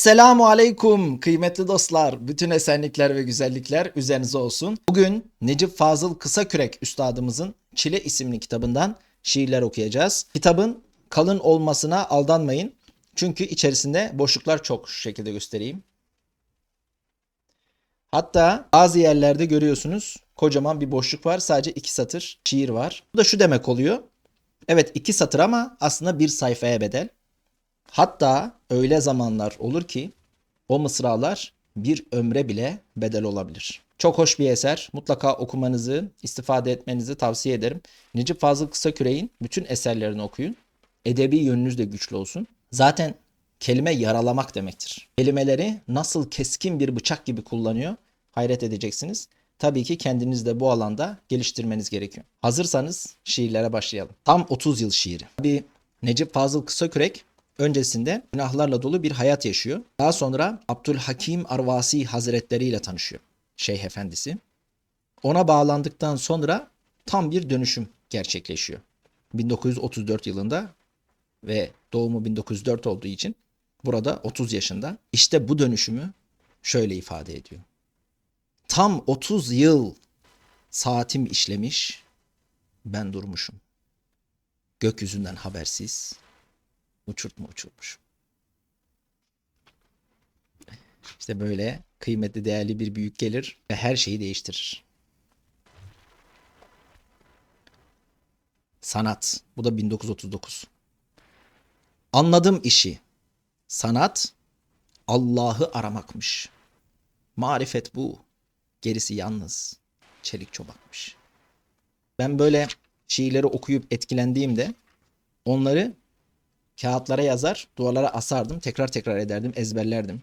Esselamu aleyküm kıymetli dostlar. Bütün esenlikler ve güzellikler üzerinize olsun. Bugün Necip Fazıl Kısakürek üstadımızın Çile isimli kitabından şiirler okuyacağız. Kitabın kalın olmasına aldanmayın. Çünkü içerisinde boşluklar çok şu şekilde göstereyim. Hatta bazı yerlerde görüyorsunuz kocaman bir boşluk var. Sadece iki satır şiir var. Bu da şu demek oluyor. Evet iki satır ama aslında bir sayfaya bedel. Hatta öyle zamanlar olur ki o mısralar bir ömre bile bedel olabilir. Çok hoş bir eser. Mutlaka okumanızı, istifade etmenizi tavsiye ederim. Necip Fazıl Kısaküre'in bütün eserlerini okuyun. Edebi yönünüz de güçlü olsun. Zaten kelime yaralamak demektir. Kelimeleri nasıl keskin bir bıçak gibi kullanıyor hayret edeceksiniz. Tabii ki kendiniz de bu alanda geliştirmeniz gerekiyor. Hazırsanız şiirlere başlayalım. Tam 30 yıl şiiri. Tabii Necip Fazıl Kısakürek öncesinde günahlarla dolu bir hayat yaşıyor. Daha sonra Abdülhakim Arvasi Hazretleri ile tanışıyor. Şeyh Efendisi. Ona bağlandıktan sonra tam bir dönüşüm gerçekleşiyor. 1934 yılında ve doğumu 1904 olduğu için burada 30 yaşında. İşte bu dönüşümü şöyle ifade ediyor. Tam 30 yıl saatim işlemiş, ben durmuşum. Gökyüzünden habersiz, uçurtma uçurmuşum. İşte böyle kıymetli değerli bir büyük gelir ve her şeyi değiştirir. Sanat. Bu da 1939. Anladım işi. Sanat Allah'ı aramakmış. Marifet bu. Gerisi yalnız çelik çobakmış. Ben böyle şiirleri okuyup etkilendiğimde onları kağıtlara yazar, duvarlara asardım, tekrar tekrar ederdim, ezberlerdim.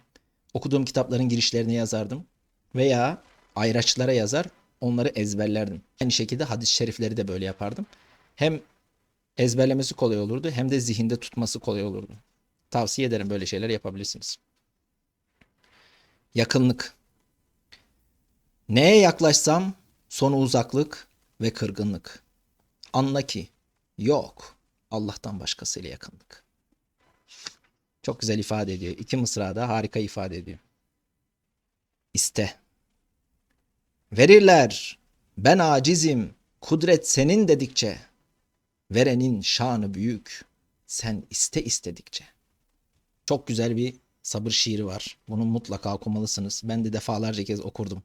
Okuduğum kitapların girişlerine yazardım veya ayraçlara yazar, onları ezberlerdim. Aynı şekilde hadis-i şerifleri de böyle yapardım. Hem ezberlemesi kolay olurdu hem de zihinde tutması kolay olurdu. Tavsiye ederim böyle şeyler yapabilirsiniz. Yakınlık. Neye yaklaşsam sonu uzaklık ve kırgınlık. Anla ki yok Allah'tan başkasıyla yakınlık. Çok güzel ifade ediyor. İki mısrada harika ifade ediyor. İste. Verirler. Ben acizim. Kudret senin dedikçe. Verenin şanı büyük. Sen iste istedikçe. Çok güzel bir sabır şiiri var. Bunu mutlaka okumalısınız. Ben de defalarca kez okurdum.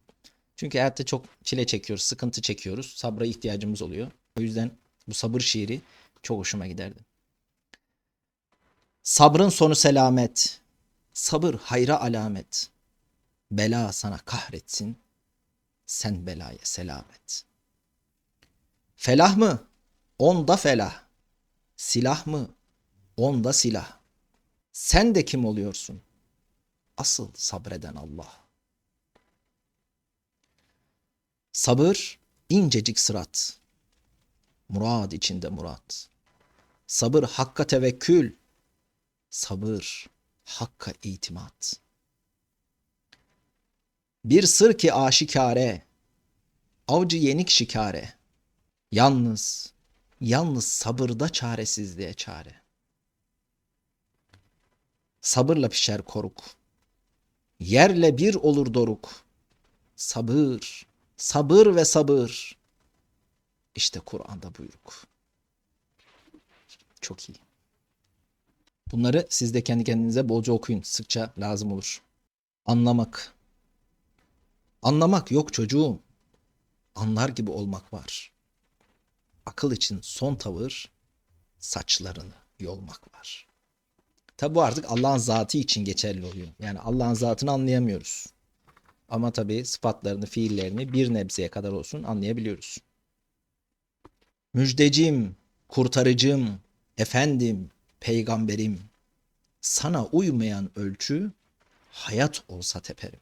Çünkü hayatta çok çile çekiyoruz, sıkıntı çekiyoruz. Sabra ihtiyacımız oluyor. O yüzden bu sabır şiiri çok hoşuma giderdi. Sabrın sonu selamet. Sabır hayra alamet. Bela sana kahretsin. Sen belaya selamet. Felah mı? Onda felah. Silah mı? Onda silah. Sen de kim oluyorsun? Asıl sabreden Allah. Sabır incecik sırat. Murad içinde murat. Sabır hakka tevekkül. Sabır hakka itimat. Bir sır ki aşikare. Avcı yenik şikare. Yalnız, yalnız sabırda çaresizliğe çare. Sabırla pişer koruk. Yerle bir olur doruk. Sabır, sabır ve sabır. İşte Kur'an'da buyruk. Çok iyi. Bunları siz de kendi kendinize bolca okuyun. Sıkça lazım olur. Anlamak. Anlamak yok çocuğum. Anlar gibi olmak var. Akıl için son tavır saçlarını yolmak var. Tabi bu artık Allah'ın zatı için geçerli oluyor. Yani Allah'ın zatını anlayamıyoruz. Ama tabi sıfatlarını, fiillerini bir nebzeye kadar olsun anlayabiliyoruz. Müjdecim, kurtarıcım, efendim, peygamberim. Sana uymayan ölçü hayat olsa teperim.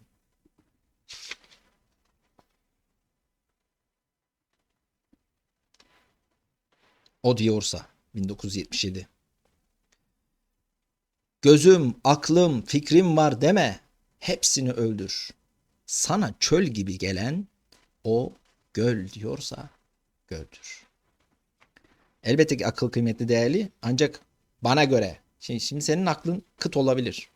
O diyorsa 1977. Gözüm, aklım, fikrim var deme. Hepsini öldür. Sana çöl gibi gelen o göl diyorsa göldür. Elbette ki akıl kıymetli değerli ancak bana göre şimdi, şimdi senin aklın kıt olabilir.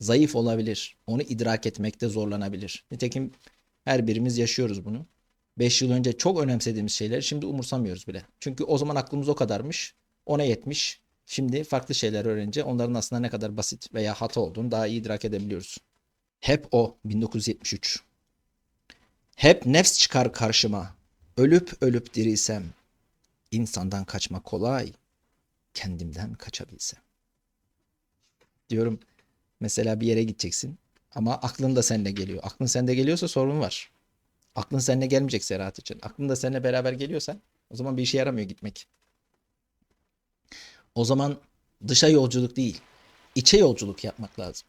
zayıf olabilir. Onu idrak etmekte zorlanabilir. Nitekim her birimiz yaşıyoruz bunu. 5 yıl önce çok önemsediğimiz şeyleri şimdi umursamıyoruz bile. Çünkü o zaman aklımız o kadarmış. Ona yetmiş. Şimdi farklı şeyler öğrenince onların aslında ne kadar basit veya hata olduğunu daha iyi idrak edebiliyoruz. Hep o 1973. Hep nefs çıkar karşıma. Ölüp ölüp dirilsem. İnsandan kaçmak kolay. Kendimden kaçabilsem. Diyorum mesela bir yere gideceksin ama aklın da seninle geliyor. Aklın sende geliyorsa sorun var. Aklın seninle gelmeyecekse rahat için. Aklın da seninle beraber geliyorsa o zaman bir işe yaramıyor gitmek. O zaman dışa yolculuk değil, içe yolculuk yapmak lazım.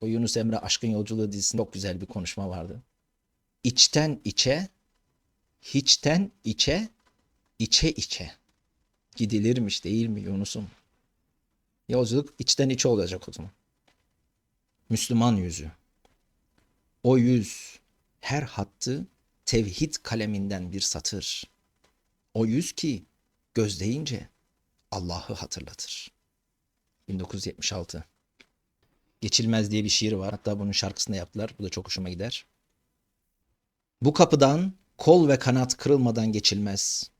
O Yunus Emre Aşkın Yolculuğu dizisinde çok güzel bir konuşma vardı. İçten içe, hiçten içe, içe içe. Gidilirmiş değil mi Yunus'um? Yolculuk içten içe olacak o zaman. Müslüman yüzü. O yüz her hattı tevhid kaleminden bir satır. O yüz ki göz deyince Allah'ı hatırlatır. 1976. Geçilmez diye bir şiir var. Hatta bunun şarkısını yaptılar. Bu da çok hoşuma gider. Bu kapıdan kol ve kanat kırılmadan geçilmez.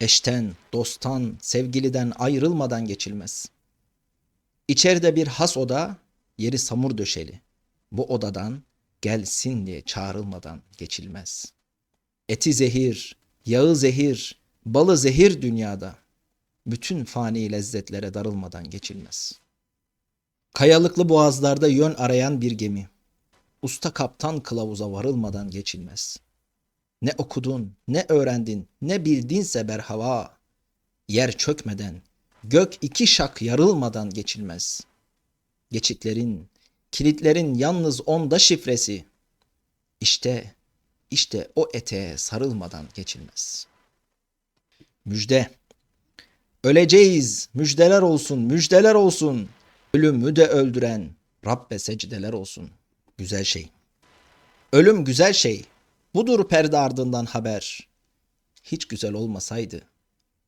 Eşten, dosttan, sevgiliden ayrılmadan geçilmez. İçeride bir has oda, yeri samur döşeli. Bu odadan gelsin diye çağrılmadan geçilmez. Eti zehir, yağı zehir, balı zehir dünyada. Bütün fani lezzetlere darılmadan geçilmez. Kayalıklı boğazlarda yön arayan bir gemi. Usta kaptan kılavuza varılmadan geçilmez. Ne okudun, ne öğrendin, ne bildinse berhava. Yer çökmeden, gök iki şak yarılmadan geçilmez. Geçitlerin, kilitlerin yalnız onda şifresi. İşte, işte o eteğe sarılmadan geçilmez. Müjde. Öleceğiz, müjdeler olsun, müjdeler olsun. Ölümü de öldüren Rabbe secdeler olsun. Güzel şey. Ölüm güzel şey. Budur perde ardından haber. Hiç güzel olmasaydı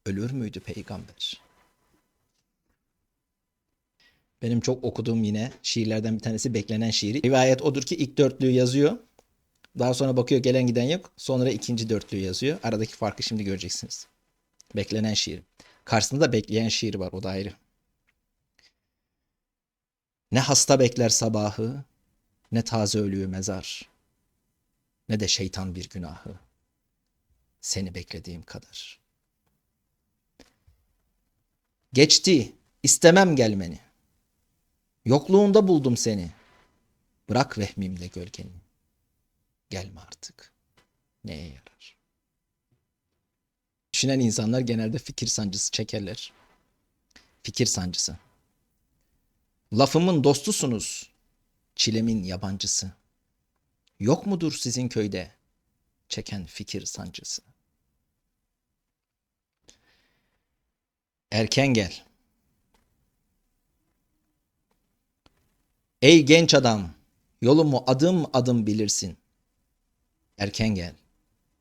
ölür müydü peygamber? Benim çok okuduğum yine şiirlerden bir tanesi beklenen şiiri. Rivayet odur ki ilk dörtlüğü yazıyor. Daha sonra bakıyor gelen giden yok. Sonra ikinci dörtlüğü yazıyor. Aradaki farkı şimdi göreceksiniz. Beklenen şiir. Karşısında da bekleyen şiir var. O da ayrı. Ne hasta bekler sabahı, ne taze ölüyü mezar, ne de şeytan bir günahı. Seni beklediğim kadar. Geçti, istemem gelmeni. Yokluğunda buldum seni. Bırak vehmimde gölgeni. Gelme artık. Neye yarar? Düşünen insanlar genelde fikir sancısı çekerler. Fikir sancısı. Lafımın dostusunuz, çilemin yabancısı. Yok mudur sizin köyde çeken fikir sancısı? Erken gel. Ey genç adam, yolumu adım adım bilirsin. Erken gel,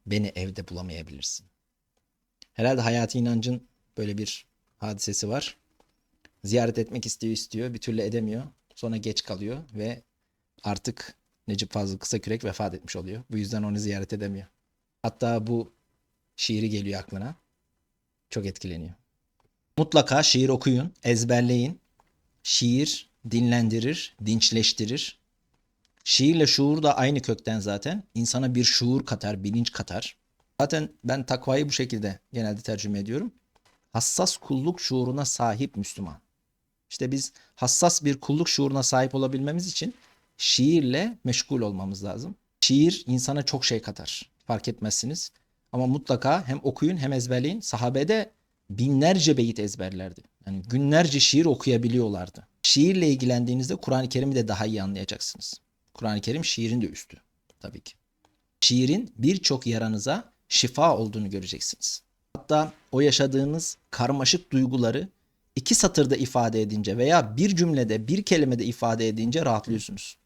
beni evde bulamayabilirsin. Herhalde hayati inancın böyle bir hadisesi var. Ziyaret etmek istiyor istiyor, bir türlü edemiyor. Sonra geç kalıyor ve artık Necip Fazıl Kısakürek vefat etmiş oluyor. Bu yüzden onu ziyaret edemiyor. Hatta bu şiiri geliyor aklına. Çok etkileniyor. Mutlaka şiir okuyun, ezberleyin. Şiir dinlendirir, dinçleştirir. Şiirle şuur da aynı kökten zaten. İnsana bir şuur katar, bilinç katar. Zaten ben takvayı bu şekilde genelde tercüme ediyorum. Hassas kulluk şuuruna sahip Müslüman. İşte biz hassas bir kulluk şuuruna sahip olabilmemiz için şiirle meşgul olmamız lazım. Şiir insana çok şey katar. Fark etmezsiniz. Ama mutlaka hem okuyun hem ezberleyin. Sahabede binlerce beyit ezberlerdi. Yani günlerce şiir okuyabiliyorlardı. Şiirle ilgilendiğinizde Kur'an-ı Kerim'i de daha iyi anlayacaksınız. Kur'an-ı Kerim şiirin de üstü tabii ki. Şiirin birçok yaranıza şifa olduğunu göreceksiniz. Hatta o yaşadığınız karmaşık duyguları iki satırda ifade edince veya bir cümlede, bir kelimede ifade edince rahatlıyorsunuz.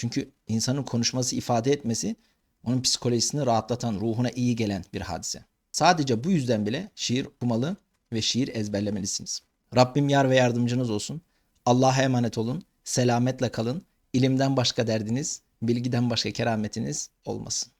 Çünkü insanın konuşması, ifade etmesi onun psikolojisini rahatlatan, ruhuna iyi gelen bir hadise. Sadece bu yüzden bile şiir okumalı ve şiir ezberlemelisiniz. Rabbim yar ve yardımcınız olsun. Allah'a emanet olun. Selametle kalın. İlimden başka derdiniz, bilgiden başka kerametiniz olmasın.